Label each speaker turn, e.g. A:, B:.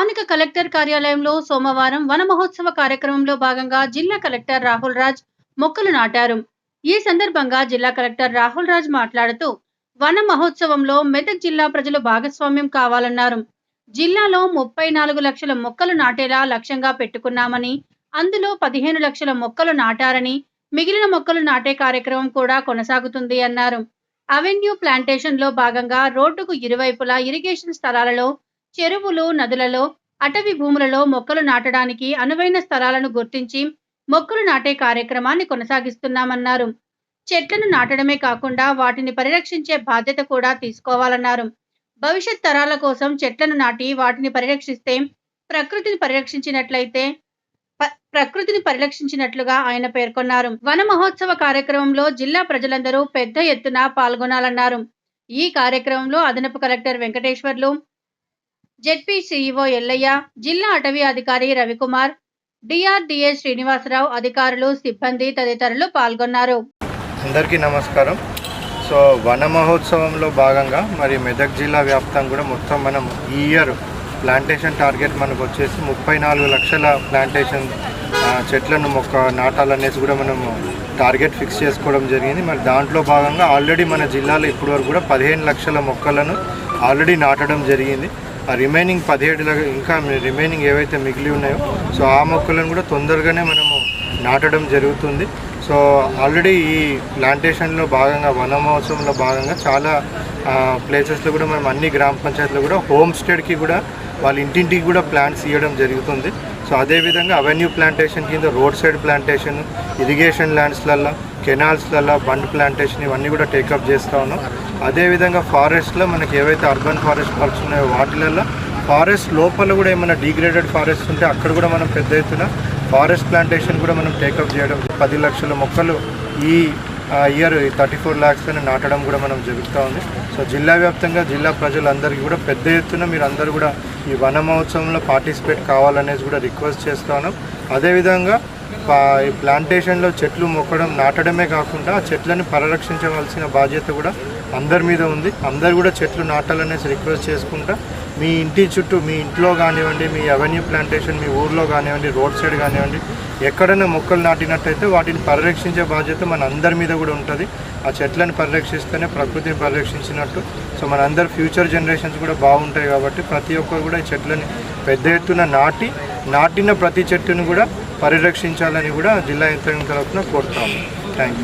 A: స్థానిక కలెక్టర్ కార్యాలయంలో సోమవారం వన మహోత్సవ కార్యక్రమంలో భాగంగా జిల్లా కలెక్టర్ రాహుల్ రాజ్ మొక్కలు నాటారు. ఈ సందర్భంగా జిల్లా కలెక్టర్ రాహుల్ రాజ్ మాట్లాడుతూ వన మహోత్సవంలో మెదక్ జిల్లా ప్రజలు భాగస్వామ్యం కావాలన్నారు. జిల్లాలో ముప్పై నాలుగు లక్షల మొక్కలు నాటేలా లక్ష్యంగా పెట్టుకున్నామని అందులో పదిహేను లక్షల మొక్కలు నాటారని మిగిలిన మొక్కలు నాటే కార్యక్రమం కూడా కొనసాగుతుంది అన్నారు. అవెన్యూ ప్లాంటేషన్లో భాగంగా రోడ్డుకు ఇరువైపులా ఇరిగేషన్ స్థలాలలో చెరువులు నదులలో అటవీ భూములలో మొక్కలు నాటడానికి అనువైన స్థలాలను గుర్తించి మొక్కలు నాటే కార్యక్రమాన్ని కొనసాగిస్తున్నామన్నారు. చెట్లను నాటడమే కాకుండా వాటిని పరిరక్షించే బాధ్యత కూడా తీసుకోవాలన్నారు. భవిష్యత్ తరాల కోసం చెట్లను నాటి వాటిని పరిరక్షిస్తే ప్రకృతిని పరిరక్షించినట్లయితే ప్రకృతిని పరిరక్షించినట్లుగా ఆయన పేర్కొన్నారు. వన మహోత్సవ కార్యక్రమంలో జిల్లా ప్రజలందరూ పెద్ద ఎత్తున పాల్గొనాలన్నారు. ఈ కార్యక్రమంలో అదనపు collector Venkateshwarlu ZP CEO Ellaiah జిల్లా అటవీ అధికారి రవికుమార్ డిఆర్డిఏ శ్రీనివాసరావు అధికారులు సిబ్బంది తదితరులు పాల్గొన్నారు.
B: అందరికీ నమస్కారం. సో వన మహోత్సవంలో భాగంగా మరి మెదక్ జిల్లా వ్యాప్తంగా కూడా మొత్తం మనం ఈ ఇయర్ ప్లాంటేషన్ టార్గెట్ మనకు వచ్చేసి ముప్పై నాలుగు లక్షల ప్లాంటేషన్ చెట్లను మొక్క నాటాలనేసి కూడా మనము టార్గెట్ ఫిక్స్ చేసుకోవడం జరిగింది. మరి దాంట్లో భాగంగా ఆల్రెడీ మన జిల్లాలో ఇప్పటివరకు కూడా పదిహేను లక్షల మొక్కలను ఆల్రెడీ నాటడం జరిగింది. ఆ రిమైనింగ్ పదిహేడు ఇంకా రిమైనింగ్ ఏవైతే మిగిలి ఉన్నాయో సో ఆ మొక్కలను కూడా తొందరగానే మనము నాటడం జరుగుతుంది. సో ఆల్రెడీ ఈ ప్లాంటేషన్లో భాగంగా వన మహోత్సవంలో భాగంగా చాలా ప్లేసెస్లో కూడా మనం అన్ని గ్రామ పంచాయతీలో కూడా హోమ్ స్టేడ్కి కూడా వాళ్ళ ఇంటింటికి కూడా ప్లాంట్స్ ఇవ్వడం జరుగుతుంది. సో అదేవిధంగా అవెన్యూ ప్లాంటేషన్ కింద రోడ్ సైడ్ ప్లాంటేషన్ ఇరిగేషన్ ల్యాండ్స్లల్లో కెనాల్స్లలో బండ్ ప్లాంటేషన్ ఇవన్నీ కూడా టేకప్ చేస్తూ ఉన్నాం. అదేవిధంగా ఫారెస్ట్లో మనకి ఏవైతే అర్బన్ ఫారెస్ట్ పార్క్స్ ఉన్నాయో వాటిలలో ఫారెస్ట్ లోపల కూడా ఏమైనా డిగ్రేడెడ్ ఫారెస్ట్ ఉంటే అక్కడ కూడా మనం పెద్ద ఎత్తున ఫారెస్ట్ ప్లాంటేషన్ కూడా మనం టేకప్ చేయడం పది లక్షల మొక్కలు ఈ ఇయర్ థర్టీ ఫోర్ ల్యాక్స్తోనే నాటడం కూడా మనం జరుగుతూ ఉంది. సో జిల్లా వ్యాప్తంగా జిల్లా ప్రజలందరికీ కూడా పెద్ద ఎత్తున మీరు అందరూ కూడా ఈ వన మహోత్సవంలో పార్టిసిపేట్ కావాలనేసి కూడా రిక్వెస్ట్ చేస్తాను. అదేవిధంగా ఈ ప్లాంటేషన్లో చెట్లు మొక్కడం నాటడమే కాకుండా ఆ చెట్లను పరిరక్షించవలసిన బాధ్యత కూడా అందరి మీద ఉంది. అందరు కూడా చెట్లు నాటాలనేసి రిక్వెస్ట్ చేసుకుంటా మీ ఇంటి చుట్టూ మీ ఇంట్లో కానివ్వండి మీ అవెన్యూ ప్లాంటేషన్ మీ ఊర్లో కానివ్వండి రోడ్ సైడ్ కానివ్వండి ఎక్కడైనా మొక్కలు నాటినట్టయితే వాటిని పరిరక్షించే బాధ్యత మన అందరి మీద కూడా ఉంటుంది. ఆ చెట్లను పరిరక్షిస్తేనే ప్రకృతిని పరిరక్షించినట్టు. సో మన అందరి ఫ్యూచర్ జనరేషన్స్ కూడా బాగుంటాయి కాబట్టి ప్రతి ఒక్కరు కూడా ఈ చెట్లని పెద్ద ఎత్తున నాటి నాటిన ప్రతి చెట్టును కూడా పరిరక్షించాలని కూడా జిల్లా యంత్రాంగం తరఫున కోరుతాము. Thank you